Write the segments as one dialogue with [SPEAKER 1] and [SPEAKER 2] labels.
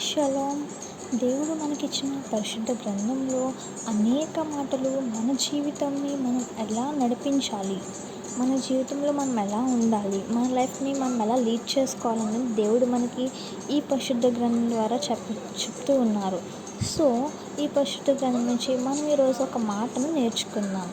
[SPEAKER 1] Shalom దేవుడు మనకిచ్చిన పరిశుద్ధ గ్రంథంలో అనేక మాటలు మన జీవితాన్ని మనం ఎలా నడిపించాలి? మన జీవితంలో మనం ఎలా ఉండాలి? మన లైఫ్ని మనం ఎలా లీడ్ చేసుకోవాలని దేవుడు మనకి ఈ పరిశుద్ధ గ్రంథం ద్వారా చెప్ప చెప్తూ ఉన్నారు. సో ఈ పరిశుద్ధ గ్రంథం నుంచి మనం ఈరోజు ఒక మాటను నేర్చుకుందాం.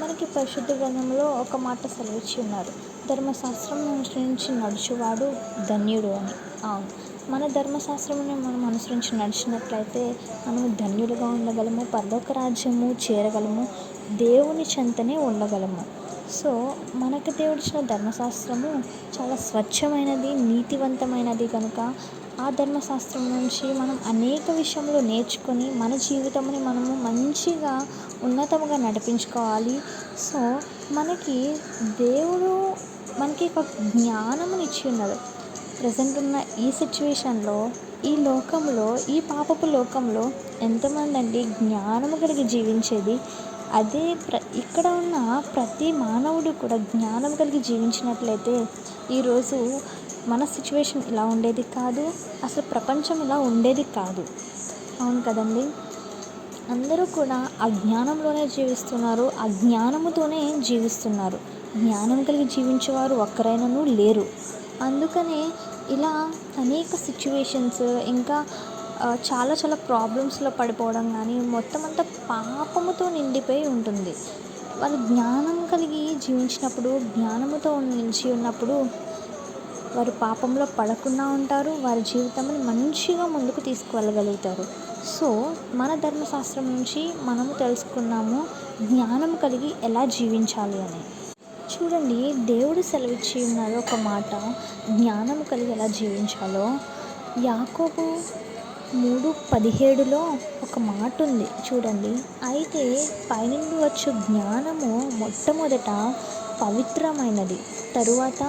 [SPEAKER 1] మనకి పరిశుద్ధ గ్రంథంలో ఒక మాట సెలవిచ్చి ఉన్నారు. ధర్మశాస్త్రం అనుసరించి నడుచువాడు ధన్యుడు అని. అవును. మన ధర్మశాస్త్రముని మనం అనుసరించి నడిచినట్లయితే మనం ధన్యులుగా ఉండగలము పరలోక రాజ్యము చేరగలము దేవుని చెంతనే ఉండగలము. సో మనకు దేవుడిచ్చిన ధర్మశాస్త్రము చాలా స్వచ్ఛమైనది నీతివంతమైనది కనుక ఆ ధర్మశాస్త్రం నుంచి మనం అనేక విషయంలో నేర్చుకొని మన జీవితంని మనము మంచిగా ఉన్నతముగా నడిపించుకోవాలి. సో మనకి దేవుడు మనకి ఒక జ్ఞానముని ఇచ్చి ఉన్నాడు ప్రజెంట్ ఉన్న ఈ సిచ్యువేషన్లో ఈ లోకంలో ఈ పాపపు లోకంలో ఎంతమంది అండి జ్ఞానము కలిగి జీవించేది. అదే ప్ర ఇక్కడ ఉన్న ప్రతి మానవుడు కూడా జ్ఞానం కలిగి జీవించినట్లయితే ఈరోజు మన సిచ్యువేషన్ ఇలా ఉండేది కాదు అసలు ప్రపంచం ఇలా ఉండేది కాదు. అవును కదండి? అందరూ కూడా అజ్ఞానంలోనే జీవిస్తున్నారు అజ్ఞానముతోనే జీవిస్తున్నారు. జ్ఞానం కలిగి జీవించేవారు ఒక్కరైనను లేరు. అందుకనే ఇలా అనేక సిచ్యువేషన్స్ ఇంకా చాలా చాలా ప్రాబ్లమ్స్లో పడిపోవడం కానీ మొత్తం అంతా పాపముతో నిండిపోయి ఉంటుంది. వారు జ్ఞానం కలిగి జీవించినప్పుడు జ్ఞానముతో నిలిచి ఉన్నప్పుడు వారు పాపంలో పడకుండా ఉంటారు వారి జీవితాన్ని మంచిగా ముందుకు తీసుకువెళ్ళగలుగుతారు. సో మన ధర్మశాస్త్రం నుంచి మనము తెలుసుకున్నాము జ్ఞానం కలిగి ఎలా జీవించాలి అని. చూడండి దేవుడు సెలవిచ్చి ఉన్నారు ఒక మాట. జ్ఞానం కలిగి ఎలా జీవించాలో? యాకోబు మూడు పదిహేడులో ఒక మాట ఉంది చూడండి అయితే పైనుండి వచ్చు జ్ఞానము మొట్టమొదట పవిత్రమైనది తరువాత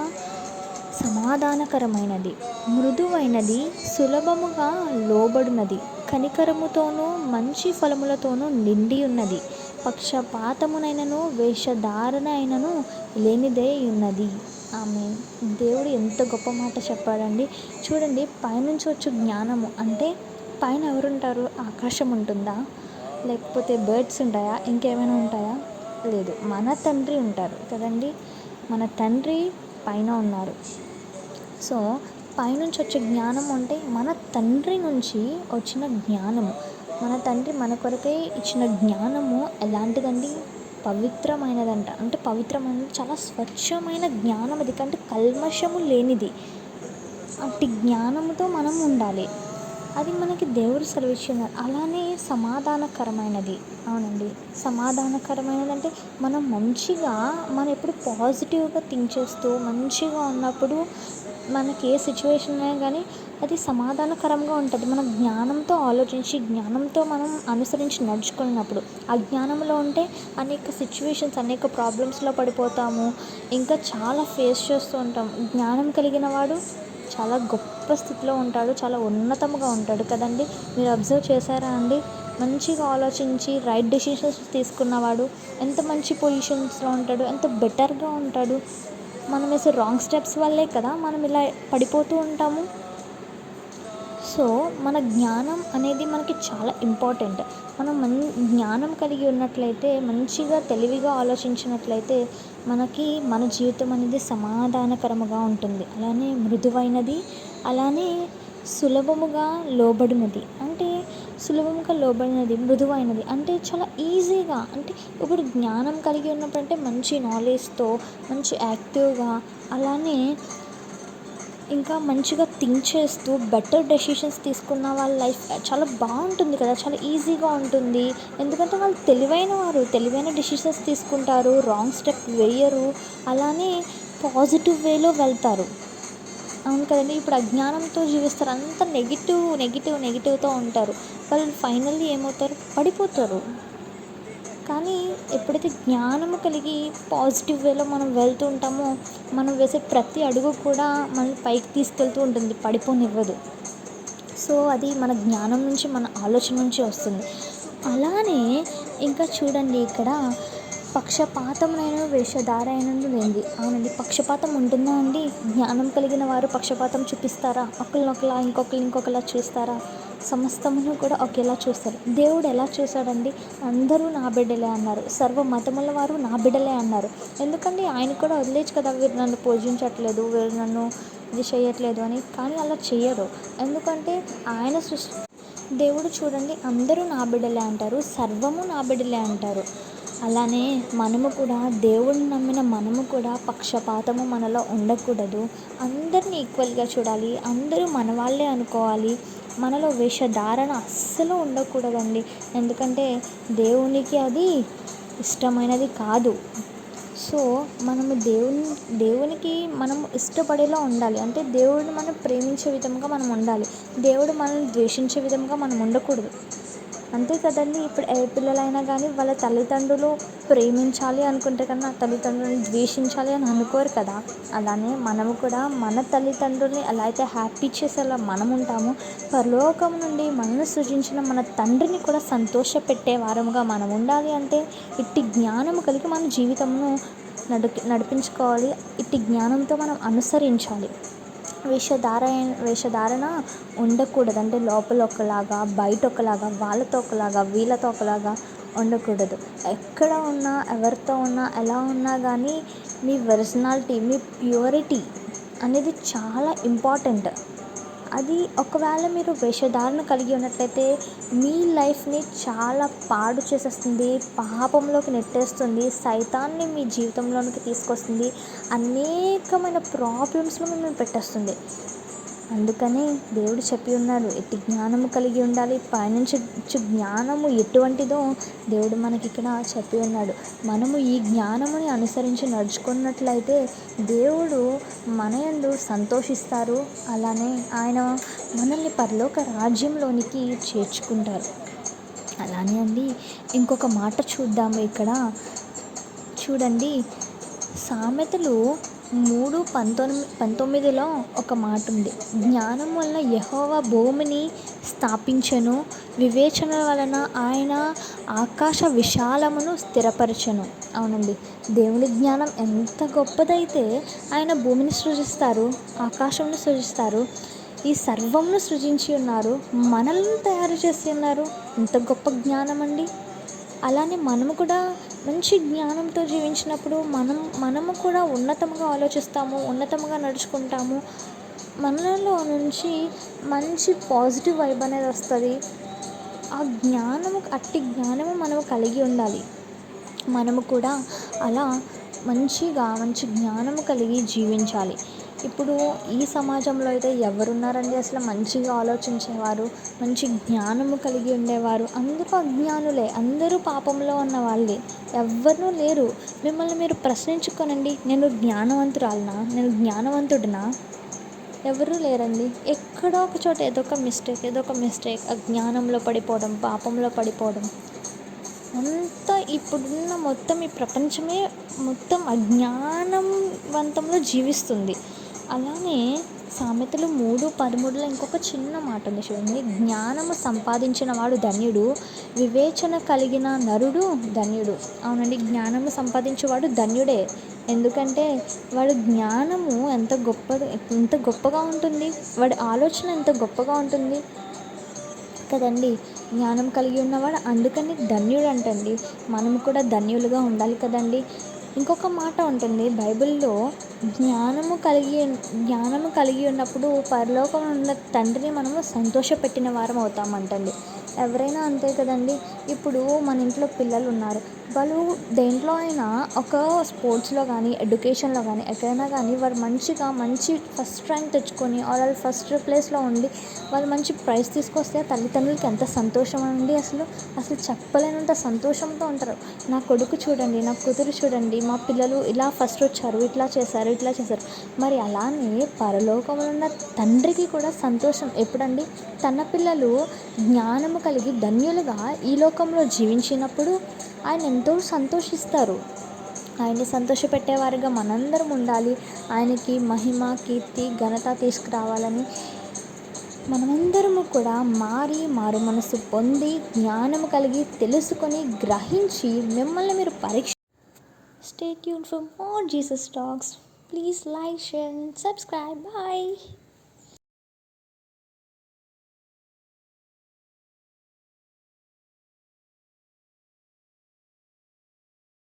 [SPEAKER 1] సమాధానకరమైనది మృదువైనది సులభముగా లోబడినది కనికరముతోనూ మంచి ఫలములతోనూ నిండి ఉన్నది పక్షపాతమునైనను వేషధారణ అయినను లేనిదే ఉన్నది. ఆమె దేవుడు ఎంత గొప్ప మాట చెప్పాడండి. చూడండి పైనుంచి వచ్చు జ్ఞానము. అంటే పైన ఎవరుంటారు? ఆకాశం ఉంటుందా లేకపోతే బర్డ్స్ ఉంటాయా? ఇంకేమైనా ఉంటాయా? లేదు. మన తండ్రి ఉంటారు కదండి. మన తండ్రి పైన ఉన్నారు. సో పైనుంచి వచ్చే జ్ఞానం అంటే మన తండ్రి నుంచి వచ్చిన జ్ఞానము. మన తండ్రి మన కొరకై ఇచ్చిన జ్ఞానము ఎలాంటిదండి? పవిత్రమైనదంట. అంటే పవిత్రమైనది చాలా స్వచ్ఛమైన జ్ఞానం అది. కంటే కల్మషము లేనిది. అట్టి జ్ఞానముతో మనం ఉండాలి. అది మనకి దేవుడు సెలవిచ్చున్నారు అలానే సమాధానకరమైనది. అవునండి. సమాధానకరమైనది అంటే మనం మంచిగా మనం ఎప్పుడు పాజిటివ్గా థింక్ చేస్తూ మంచిగా ఉన్నప్పుడు మనకి ఏ సిచ్యువేషన్ అయినా కానీ అది సమాధానకరంగా ఉంటుంది. మనం జ్ఞానంతో ఆలోచించి జ్ఞానంతో మనం అనుసరించి నడుచుకున్నప్పుడు అజ్ఞానంలో ఉంటే అనేక సిచ్యువేషన్స్ అనేక ప్రాబ్లమ్స్లో పడిపోతాము. ఇంకా చాలా ఫేస్ చేస్తూ ఉంటాం. జ్ఞానం కలిగిన వాడు చాలా గొప్ప స్థితిలో ఉంటాడు. చాలా ఉన్నతంగా ఉంటాడు కదండి. మీరు అబ్జర్వ్ చేశారా అండి? మంచిగా ఆలోచించి రైట్ డెసిషన్స్ తీసుకున్నవాడు ఎంత మంచి పొజిషన్స్లో ఉంటాడు ఎంత బెటర్గా ఉంటాడు. మనం వేసే రాంగ్ స్టెప్స్ వల్లే కదా మనం ఇలా పడిపోతూ ఉంటాము. సో మన జ్ఞానం అనేది మనకి చాలా ఇంపార్టెంట్. మనం మన్ జ్ఞానం కలిగి ఉన్నట్లయితే మంచిగా తెలివిగా ఆలోచించినట్లయితే మనకి మన జీవితం అనేది సమాధానకరముగా ఉంటుంది. అలానే మృదువైనది అలానే సులభముగా లోబడినది. అంటే సులభంగా లోబడినది మృదువైనది అంటే చాలా ఈజీగా. అంటే ఇప్పుడు జ్ఞానం కలిగి ఉన్నప్పుడు అంటే మంచి నాలెడ్జ్తో మంచి యాక్టివ్గా అలానే ఇంకా మంచిగా థింక్ చేస్తూ బెటర్ డెసిషన్స్ తీసుకున్న వాళ్ళ లైఫ్ చాలా బాగుంటుంది కదా చాలా ఈజీగా ఉంటుంది. ఎందుకంటే వాళ్ళు తెలివైన వారు తెలివైన డెసిషన్స్ తీసుకుంటారు రాంగ్ స్టెప్ వేయరు అలానే పాజిటివ్ వేలో వెళ్తారు. అవును కదండి ఇప్పుడు అజ్ఞానంతో జీవిస్తారు అంత నెగిటివ్ నెగిటివ్ నెగిటివ్తో ఉంటారు. వాళ్ళు ఫైనల్లీ ఏమవుతారు? పడిపోతారు. కానీ ఎప్పుడైతే జ్ఞానము కలిగి పాజిటివ్ వేలో మనం వెళ్తూ ఉంటామో మనం వేసే ప్రతి అడుగు కూడా మనల్ని పైకి తీసుకెళ్తూ ఉంటుంది పడిపోనివ్వదు. సో అది మన జ్ఞానం నుంచి మన ఆలోచన నుంచి వస్తుంది. అలానే ఇంకా చూడండి ఇక్కడ పక్షపాతమునైన వేషధారైనను లేనిది అవునండి పక్షపాతం ఉంటుందా అండి? జ్ఞానం కలిగిన వారు పక్షపాతం చూపిస్తారా? ఒకరినొకలా ఇంకొకరు ఇంకొకలా చూస్తారా? సమస్తమును కూడా ఒకేలా చూస్తారు. దేవుడు ఎలా చూశాడండి? అందరూ నా బిడ్డలే అన్నారు. సర్వ మతముల వారు నా బిడ్డలే అన్నారు. ఎందుకండి? ఆయన కూడా వదిలేచ్చు కదా వీరు నన్ను పూజించట్లేదు వీరు నన్ను ఇది చేయట్లేదు అని. కానీ అలా చేయరు ఎందుకంటే ఆయన సృష్టి దేవుడు చూడండి అందరూ నా బిడ్డలే అంటారు సర్వము నా బిడ్డలే అంటారు. అలానే మనము కూడా దేవుడిని నమ్మిన మనము కూడా పక్షపాతము మనలో ఉండకూడదు. అందరినీ ఈక్వల్గా చూడాలి. అందరూ మన వాళ్ళే అనుకోవాలి. మనలో వేషధారణ అస్సలు ఉండకూడదండి. ఎందుకంటే దేవునికి అది ఇష్టమైనది కాదు. సో మనము దేవుని దేవునికి మనం ఇష్టపడేలా ఉండాలి. అంటే దేవుడిని మనం ప్రేమించే విధంగా మనం ఉండాలి. దేవుడు మనల్ని ద్వేషించే విధంగా మనం ఉండకూడదు. అంతే కదండి. ఇప్పుడు ఏ పిల్లలైనా కానీ వాళ్ళ తల్లిదండ్రులు ప్రేమించాలి అనుకుంటే కన్నా తల్లిదండ్రులను ద్వేషించాలి అని అనుకోరు కదా. అలానే మనము కూడా మన తల్లిదండ్రుల్ని ఎలా అయితే హ్యాపీ చేసేలా మనం ఉంటామో పరలోకం నుండి మనల్ని సృజించిన మన తండ్రిని కూడా సంతోషపెట్టే వారముగా మనం ఉండాలి అంటే ఇట్టి జ్ఞానము కలిగి మన జీవితంను నడు నడిపించుకోవాలి. ఇట్టి జ్ఞానంతో మనం అనుసరించాలి. వేషధారణ వేషధారణ ఉండకూడదు. అంటే లోపల ఒకలాగా బయట ఒకలాగా వాళ్ళతో ఒకలాగా వీళ్ళతో ఒకలాగా ఉండకూడదు. ఎక్కడ ఉన్నా ఎవరితో ఉన్నా ఎలా ఉన్నా కానీ మీ పర్సనాలిటీ మీ ప్యూరిటీ అనేది చాలా ఇంపార్టెంట్ అది ఒకవేళ మీరు వేషధారణ కలిగి ఉన్నట్లయితే మీ లైఫ్ని చాలా పాడు చేసేస్తుంది పాపంలోకి నెట్టేస్తుంది సైతాన్ని మీ జీవితంలోనికి తీసుకొస్తుంది అనేకమైన ప్రాబ్లమ్స్లో మిమ్మల్ని పెట్టేస్తుంది. అందుకని దేవుడు చెప్పి ఉన్నారు ఎట్టి జ్ఞానము కలిగి ఉండాలి పైనుంచి జ్ఞానము ఎటువంటిదో దేవుడు మనకి ఇక్కడ చెప్పి ఉన్నాడు. మనము ఈ జ్ఞానముని అనుసరించి నడుచుకున్నట్లయితే దేవుడు మన యందు సంతోషిస్తారు అలానే ఆయన మనల్ని పరలోక రాజ్యంలోనికి చేర్చుకుంటారు. అలానే అండి ఇంకొక మాట చూద్దాము ఇక్కడ. చూడండి సామెతలు మూడు పంతొమ్మిది పంతొమ్మిదిలో ఒక మాట ఉంది జ్ఞానం వలన యెహోవా భూమిని స్థాపించెను వివేచన వలన ఆయన ఆకాశ విశాలమును స్థిరపరచెను. అవునండి. దేవుని జ్ఞానం ఎంత గొప్పదైతే ఆయన భూమిని సృజిస్తారు ఆకాశంను సృజిస్తారు ఈ సర్వంను సృజించి ఉన్నారు మనల్ని తయారు చేసి ఉన్నారు. ఎంత గొప్ప జ్ఞానం అండి అలానే మనము కూడా మంచి జ్ఞానంతో జీవించినప్పుడు మనం మనము కూడా ఉన్నతంగా ఆలోచిస్తాము ఉన్నతంగా నడుచుకుంటాము. మనలో నుంచి మంచి పాజిటివ్ వైబ్ అనేది వస్తుంది. ఆ జ్ఞానము అట్టి జ్ఞానము మనము కలిగి ఉండాలి. మనము కూడా అలా మంచిగా మంచి జ్ఞానము కలిగి జీవించాలి. ఇప్పుడు ఈ సమాజంలో అయితే ఎవరున్నారండి? అసలు మంచిగా ఆలోచించేవారు మంచి జ్ఞానము కలిగి ఉండేవారు. అందరూ అజ్ఞానులే. అందరూ పాపంలో ఉన్న వాళ్ళే ఎవ్వరూ లేరు. మిమ్మల్ని మీరు ప్రశ్నించుకోనండి. నేను జ్ఞానవంతురాలనా? నేను జ్ఞానవంతుడినా? ఎవరూ లేరండి. ఎక్కడో ఒక చోట ఏదో ఒక మిస్టేక్ ఏదో ఒక మిస్టేక్. అజ్ఞానంలో పడిపోవడం పాపంలో పడిపోవడం. అంతా ఇప్పుడున్న మొత్తం ఈ ప్రపంచమే మొత్తం అజ్ఞానవంతంలో జీవిస్తుంది. అలానే సామెతలు మూడు పదమూడులో ఇంకొక చిన్న మాట ఉంది చూడండి. జ్ఞానము సంపాదించిన వాడు ధన్యుడు వివేచన కలిగిన నరుడు ధన్యుడు. అవునండి జ్ఞానము సంపాదించేవాడు ధన్యుడే. ఎందుకంటే వాడు జ్ఞానము ఎంత గొప్ప ఎంత గొప్పగా ఉంటుంది? వాడి ఆలోచన ఎంత గొప్పగా ఉంటుంది? కదండి జ్ఞానం కలిగి ఉన్నవాడు అందుకని ధన్యుడు అంటండి మనము కూడా ధన్యులుగా ఉండాలి కదండి. ఇంకొక మాట ఉంటుంది. బైబిల్లో జ్ఞానము కలిగి జ్ఞానము కలిగి ఉన్నప్పుడు పరలోకంలో ఉన్న తండ్రిని మనము సంతోషపెట్టిన వారం అవుతామంటండి. ఎవరైనా అంతే కదండి. ఇప్పుడు మన ఇంట్లో పిల్లలు ఉన్నారు వాళ్ళు దేంట్లో అయినా ఒక స్పోర్ట్స్లో కానీ ఎడ్యుకేషన్లో కానీ ఎక్కడైనా కానీ వారు మంచిగా మంచి ఫస్ట్ ర్యాంక్ తెచ్చుకొని ఆర్ వాళ్ళు ఫస్ట్ ప్లేస్లో ఉండి వాళ్ళు మంచి ప్రైజ్ తీసుకొస్తే తల్లిదండ్రులకి ఎంత సంతోషం అండి అసలు. అసలు చెప్పలేనంత సంతోషంతో ఉంటారు. నా కొడుకు చూడండి నా కూతురు చూడండి మా పిల్లలు ఇలా ఫస్ట్ వచ్చారు ఇట్లా చేశారు ఇట్లా చేశారు. మరి అలానే పరలోకంలో ఉన్న తండ్రికి కూడా సంతోషం ఎప్పుడండి? తన పిల్లలు జ్ఞానము కలిగి ధన్యులుగా ఈ లోకంలో జీవించినప్పుడు ఆయన ఎంతో సంతోషిస్తారు. ఆయన్ని సంతోషపెట్టేవారిగా మనందరం ఉండాలి. ఆయనకి మహిమ కీర్తి ఘనత తీసుకురావాలని మనమందరము కూడా మారి మారు మనసు పొంది జ్ఞానము కలిగి తెలుసుకొని గ్రహించి మిమ్మల్ని మీరు పరీక్ష stay tuned for more Jesus talks please like share and subscribe.